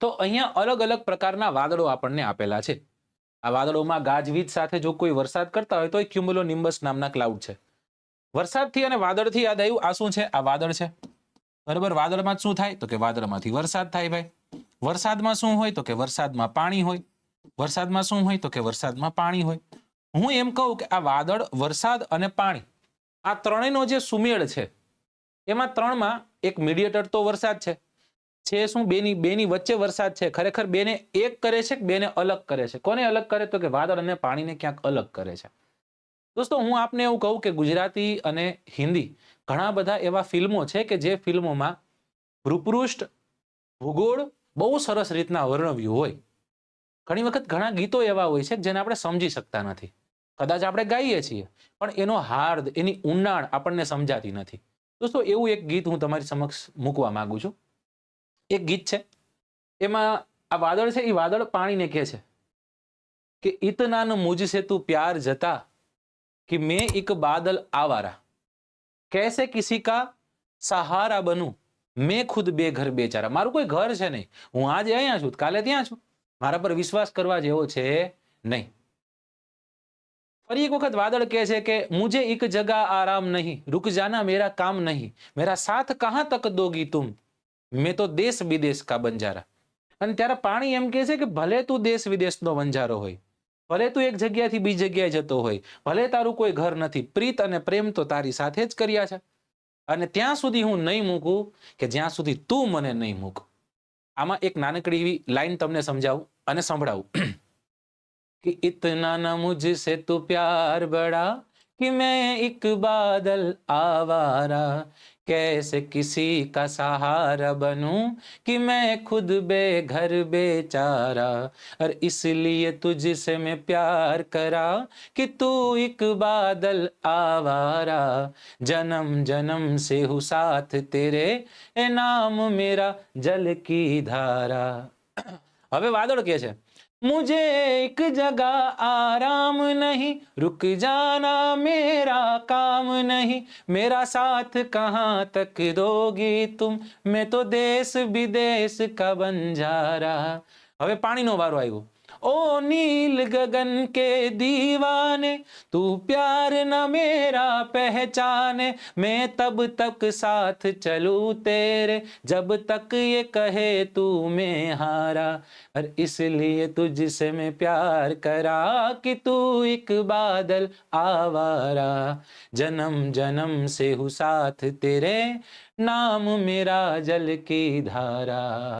તો અહીંયા અલગ અલગ પ્રકારના વાદળો આપણને આપેલા છે. આ વાદળોમાં ગાજવીજ સાથે જો કોઈ વરસાદ કરતા હોય તો એ ક્યુમ્યુલો નિમ્બસ નામના ક્લાઉડ છે. વરસાદથી અને વાદળથી યાદ આવ્યું, આ શું છે? આ વાદળ છે. બરાબર? વાદળમાં શું થાય? તો કે વાદળમાંથી વરસાદ થાય ભાઈ. વરસાદમાં શું હોય? તો કે વરસાદમાં પાણી હોય. વરસાદમાં શું હોય? તો કે વરસાદમાં પાણી હોય. હું એમ કહું કે આ વાદળ, વરસાદ અને પાણી, આ ત્રણેયનો જે સુમેળ છે, એમાં ત્રણમાં એક મીડિયેટર તો વરસાદ છે. છે શું? બેની બેની વચ્ચે વરસાદ છે. ખરેખર બેને એક કરે છે કે બેને અલગ કરે છે? કોને અલગ કરે? તો કે વાદળ અને પાણીને ક્યાંક અલગ કરે છે. દોસ્તો, હું આપને એવું કહું કે ગુજરાતી અને હિન્દી ઘણા બધા એવા ફિલ્મો છે કે જે ફિલ્મોમાં ભૂપૃષ્ઠ ભૂગોળ બહુ સરસ રીતના વર્ણવ્યું હોય. ઘણી વખત ઘણા ગીતો એવા હોય છે જેને આપણે સમજી શકતા નથી. કદાચ આપણે ગાઈએ છીએ, પણ એનો હાર્દ, એની ઊંડાણ આપણને સમજાતી નથી. દોસ્તો, એવું એક ગીત હું તમારી સમક્ષ મૂકવા માંગુ છું. એક ગીત છે. એમાં આ વાદળ છે એ વાદળ પાણીને કહે છે કે ઇતનાન મુજસે તું પ્યાર જતા કે મેં એક બાદલ આવારા. કેસે કિસી કા સહારા બનું? મેં ખુદ બે ઘર બેચારા. મારું કોઈ ઘર છે નહીં. હું આજે અહીંયા છું, કાલે ત્યાં છું. મારા પર વિશ્વાસ કરવા જેવો છે નહીં. ફરી એક વખત વાદળ કહે છે કે, મુજે એક જગા આરામ નહીં. રૂક જાના મેરા કામ નહીં. મેરા સાથ કહા તક દોગી તું મેં તો દેશ વિદેશ કા બંજારા. અને ત્યારે પાણી એમ કે છે કે ભલે તું દેશ વિદેશનો બંજારો હોય, ભલે તું એક જગ્યાથી બીજી જગ્યાએ જતો હોય, ભલે તારું કોઈ ઘર નથી, પ્રીત અને પ્રેમ તો તારી સાથે જ કર્યા છે. અને ત્યાં સુધી હું નહીં મૂકું કે જ્યાં સુધી તું મને નહીં મૂક. આમાં એક નાનકડી એવી લાઈન તમને સમજાવું અને સંભળાવું. કે ઇતના ના મુજસે તું પ્યાર બડા कि मैं एक बादल आवारा कैसे किसी का सहारा बनूं कि मैं खुद बेघर बेचारा और इसलिए तुझसे मैं प्यार करा कि तू एक बादल आवारा जन्म जन्म से हूँ साथ तेरे ए नाम मेरा जल की धारा હવે વાદળ કે છે मुझे एक जगह आराम नहीं रुक जाना मेरा काम नहीं मेरा साथ कहाँ तक दोगी तुम मैं तो देश विदेश का बंजारा હવે પાણીનો વારો આવ્યો ओ नील गगन के दीवाने, तू प्यार न मेरा पहचाने, मैं तब तक साथ चलू तेरे, जब तक ये कहे तू मैं हारा। और इसलिए तुझसे मैं प्यार करा कि तू एक बादल आवारा। जन्म जन्म से हूँ साथ तेरे, नाम मेरा जल की धारा।